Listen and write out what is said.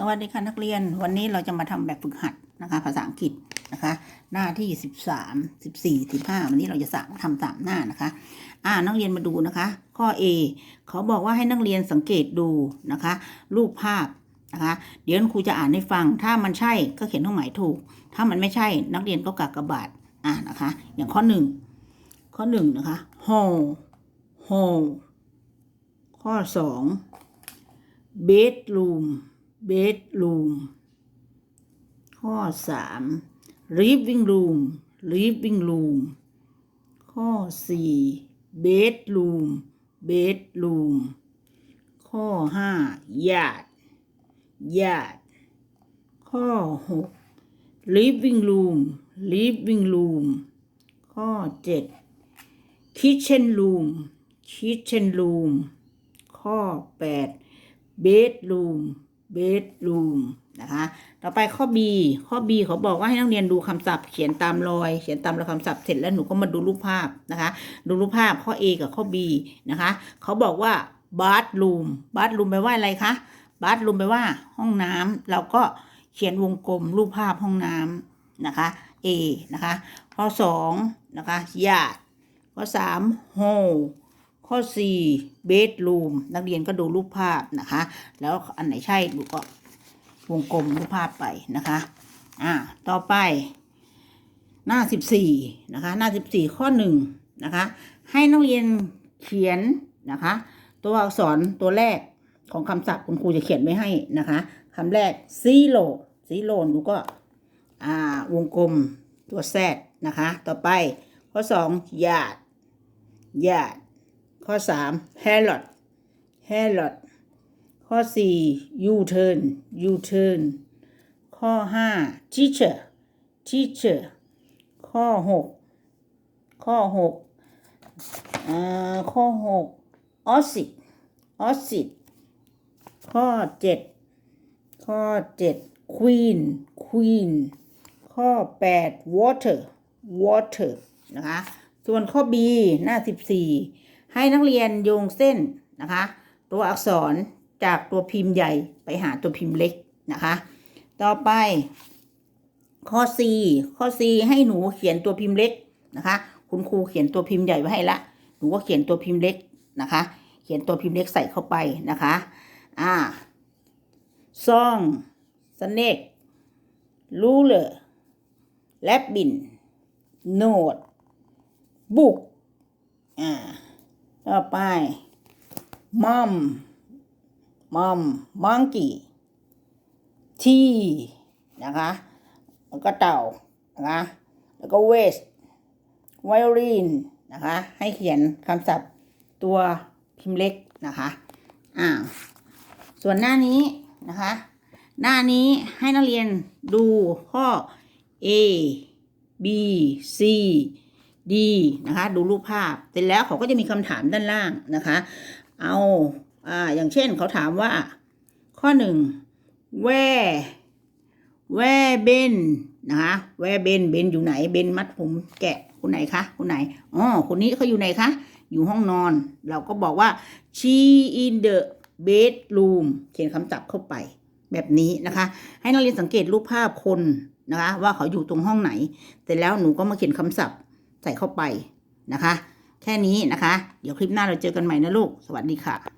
สวัสดีค่ะนักเรียน วันนี้เราจะมาทำแบบฝึกหัดนะคะ ภาษาอังกฤษนะคะ หน้าที่สิบสามสิบสี่สิบห้าวันนี้เราจะสั่งทำสามหน้านะคะ อ่านักเรียนมาดูนะคะ ข้อ A เขาบอกว่าให้นักเรียนสังเกตดูนะคะ รูปภาพนะคะ เดี๋ยวครูจะอ่านให้ฟัง ถ้ามันใช่ก็เขียนเครื่องหมายถูก ถ้ามันไม่ใช่นักเรียนก็กากบาทอ่านะคะ อย่างข้อหนึ่งข้อหนึ่งนะคะ hall hall ข้อสอง bedroom bedroom ข้อสาม living room living room ข้อสี่ bedroom bedroom ข้อห้า yard yard ข้อหก living room living room ข้อเจ็ด kitchen room kitchen room ข้อแปด bedroom bedroom นะคะ ต่อไปข้อ B ข้อ B เขาบอกว่าให้นักเรียนดูคำศัพท์ เขียนตามรอย เขียนตามรอยคำศัพท์เสร็จแล้วหนูก็มาดูรูปภาพนะคะ ดูรูปภาพข้อ A กับข้อ B นะคะ เขาบอกว่า bathroom bathroom แปลว่าอะไรคะ bathroom แปลว่าห้องน้ำเราก็เขียนวงกลมรูปภาพห้องน้ำนะคะ A นะคะ ข้อ 2 นะคะ yard ข้อ 3 hall ข้อ4 bedroom นักเรียนก็ดูรูปภาพนะคะ แล้วอันไหนใช่ดูก็วงกลมรูปภาพไปนะคะ อ่า ต่อไป หน้า 14 นะคะ หน้า 14 ข้อ1นะคะ ให้นักเรียนเขียนนะคะ ตัวอักษรตัวแรกของคำศัพท์คุณครูจะเขียนไว้ให้นะคะคำแรก zero zero หนูก็ อ่า วงกลมตัวแซดนะคะ ต่อไป ข้อ2 yard yard ข้อ3 harlot harlot ข้อ4 u turn u turn ข้อ5 teacher teacher ข้อ6ข้อ6อ่าข้อ6 oxid oxid ข้อ7ข้อ7 queen queen ข้อ8 water water นะคะ ส่วนข้อ B หน้า14 ให้นักเรียนโยงเส้นนะคะ ตัวอักษรจากตัวพิมพ์ใหญ่ไปหาตัวพิมพ์เล็กนะคะ ต่อไป ข้อ C ข้อ C ให้หนูเขียนตัวพิมพ์เล็กนะคะ คุณครูเขียนตัวพิมพ์ใหญ่ไว้ให้ละ หนูก็เขียนตัวพิมพ์เล็กนะคะ เขียนตัวพิมพ์เล็กใส่เข้าไปนะคะ อ่าซ่องสเนกรูเลอร์แลบบิน โนด บุก อ่า ต่อไปมัมมัมมังกี้ทีนะคะแล้วก็เต่านะคะแล้วก็เวสไวโอลินนะคะให้เขียนคำศัพท์ตัวพิมพ์เล็กนะคะอ่าส่วนหน้านี้นะคะหน้านี้ให้นักเรียนดูข้อ A B C D นะคะ ดูรูปภาพ เสร็จแล้วเขาก็จะมีคำถามด้านล่างนะคะ เอาอ่าอย่างเช่นเขาถามว่า ข้อหนึ่ง where where ben นะคะ where ben ben อยู่ไหน ben มัดผมแกะคนไหนคะคนไหนอ๋อคนนี้เขาอยู่ไหนคะอยู่ห้องนอน เราก็บอกว่า she in the bedroom เขียนคำศัพท์เข้าไปแบบนี้นะคะ ให้นักเรียนสังเกตรูปภาพคนนะคะ ว่าเขาอยู่ตรงห้องไหนเสร็จแล้วหนูก็มาเขียนคำศัพท์ ใส่เข้าไปนะคะ แค่นี้นะคะ เดี๋ยวคลิปหน้าเราเจอกันใหม่นะลูก สวัสดีค่ะ